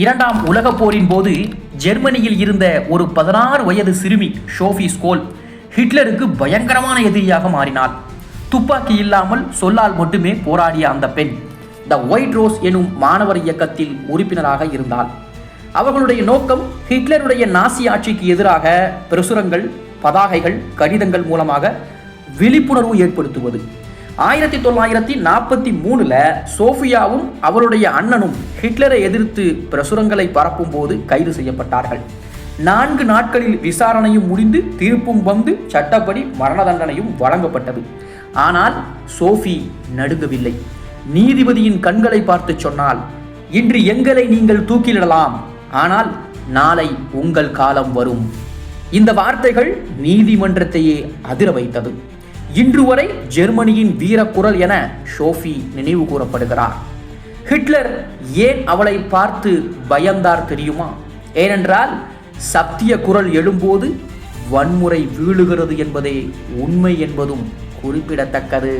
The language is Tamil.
இரண்டாம் உலகப் போரின் போது ஜெர்மனியில் இருந்த ஒரு பதினாறு வயது சிறுமி ஷோஃபி ஸ்கோல் ஹிட்லருக்கு பயங்கரமான எதிரியாக மாறினாள். துப்பாக்கி இல்லாமல் சொல்லால் மட்டுமே போராடிய அந்த பெண் த ஒயிட் ரோஸ் எனும் மாணவர் இயக்கத்தில் உறுப்பினராக இருந்தாள். அவர்களுடைய நோக்கம் ஹிட்லருடைய நாசி ஆட்சிக்கு எதிராக பிரசுரங்கள் பதாகைகள் கடிதங்கள் மூலமாக விழிப்புணர்வு ஏற்படுத்துவது. ஆயிரத்தி தொள்ளாயிரத்தி நாற்பத்தி மூணுல சோஃபியாவும் அவருடைய அண்ணனும் ஹிட்லரை எதிர்த்து பிரசுரங்களை பரப்பும் போது கைது செய்யப்பட்டார்கள். நான்கு நாட்களில் விசாரணையும் முடிந்து தீர்ப்பும் வந்து சட்டப்படி மரண தண்டனையும் வழங்கப்பட்டது. ஆனால் சோஃபி நடுங்கவில்லை. நீதிபதியின் கண்களை பார்த்து சொன்னால் இன்று எங்களை நீங்கள் தூக்கிலிடலாம். ஆனால் நாளை உங்கள் காலம் வரும். இந்த வார்த்தைகள் நீதிமன்றத்தையே அதிர வைத்தது. இன்று வரை ஜெர்மனியின் வீரக்குரல் என ஷோஃபி நினைவு கூறப்படுகிறார். ஹிட்லர் ஏன் அவளை பார்த்து பயந்தார் தெரியுமா? ஏனென்றால் சத்திய குரல் எழும்போது வன்முறை வீழுகிறது என்பதே உண்மை என்பதும் குறிப்பிடத்தக்கது.